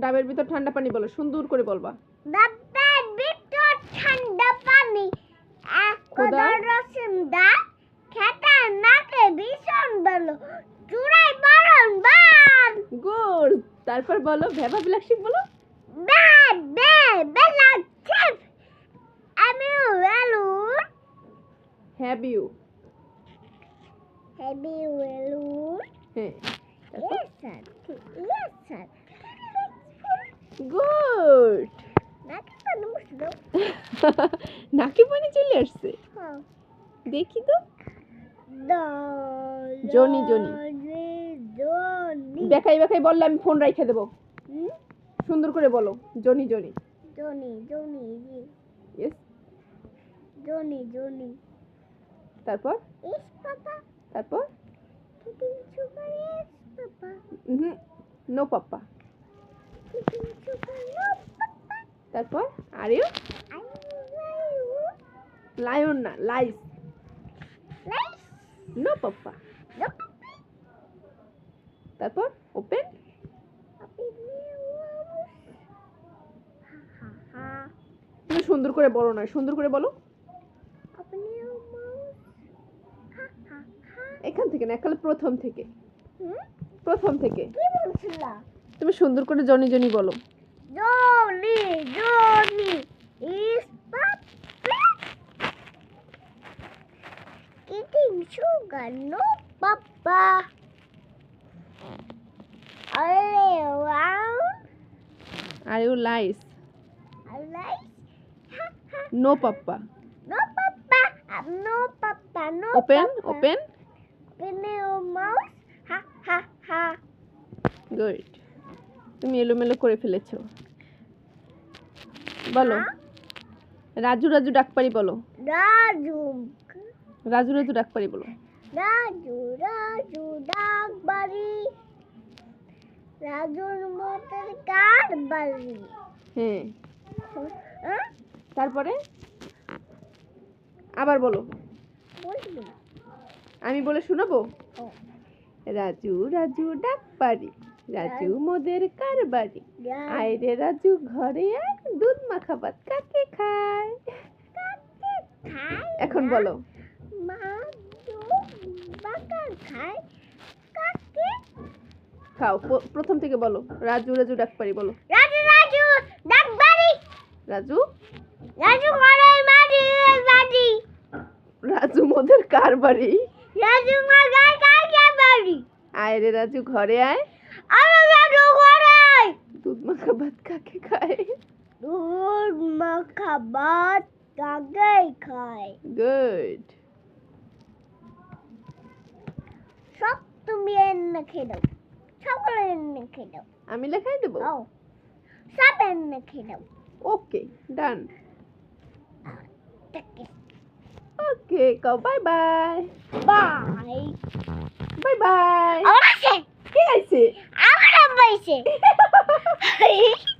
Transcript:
ডাবের ভিতর ঠান্ডা পানি বলো সুন্দর করে বলবা। ডাবের ভিতর ঠান্ডা পানি এক খোদা। খোদা দা খেতে নাকে ভীষণ ভালো চূড়াই বরণ বান। গুড। তারপর বলো ভেবা বিলাসী বলো। বে বে বেলা চিপ আমি wool have you any wool হ্যাঁ। Yes sir yes sir good নাকি পানি চলে আসছে? দেখি তো। Johnny, Johnny. দেখাই দেখাই বললে আমি ফোন রাইখে দেবো? সুন্দর করে বলো। Johnny Johnny. Johnny Johnny Johnny Johnny তারপর? তারপর? নো পাপ্পা তারপর আর ইউ লায়ন না লাইস নো পাপ্পা তারপর ওপেন সুন্দর করে বলো না, সুন্দর করে বলো। এখান থেকে না একালে প্রথম থেকে। হুম? প্রথম থেকে। কি বলছিলা? তুমি সুন্দর করে জনি জনি বলো। জনি জনি ইস পাপা কিটিং সুগার নো পাপা আরে wow R you lies ha ha no papa no papa. No papa. No open papa. Open open your mouth. Ha ha ha good তুমি এলোমেলো করে ফেলেছো। বলো। হা? রাজু রাজু ডাকপারি বলো। রাজু। রাজু রাজু ডাকপারি বলো। রাজু রাজু ডাক বাড়ি রাজুর মতের কার বাড়ি? হ্যাঁ। হ্যাঁ? তারপরে? আবার বলো। আমি বলে শোনাবো? ও, রাজু রাজু ডাকপারি রাজু মোদের কার বাড়ি রা- আয় রে রাজু ঘরে আয় দুধ মাখা ভাত কাকে খায়? কাকে খায় এখন? বলো। মা তো খায় খাও প্রথম থেকে বলো। রাজু রাজু ডাকপারি বলো। রাজু রাজু ডাক রাজু? রাজু ঘরে বাড়ি বাড়ি। রাজু মোদের কার বাড়ি রাজু মাগার কাকে বাড়ি? আয় রে রাজু ঘরে আয়। আমি রাজু ঘরে দুধ মাখা ভাত কাকে খায়? দুধ মাখা ভাত কাকে খায়? গুড সব তুমি এনে খেয়ে দাও সকলে এনে খেয়ে দাও আমি লেখাই দেবো? সব এনে খেয়ে দাও ওকে ডান ওকে কও bye bye bye bye bye আমার আছে কে আছে আমার আব্বাইছে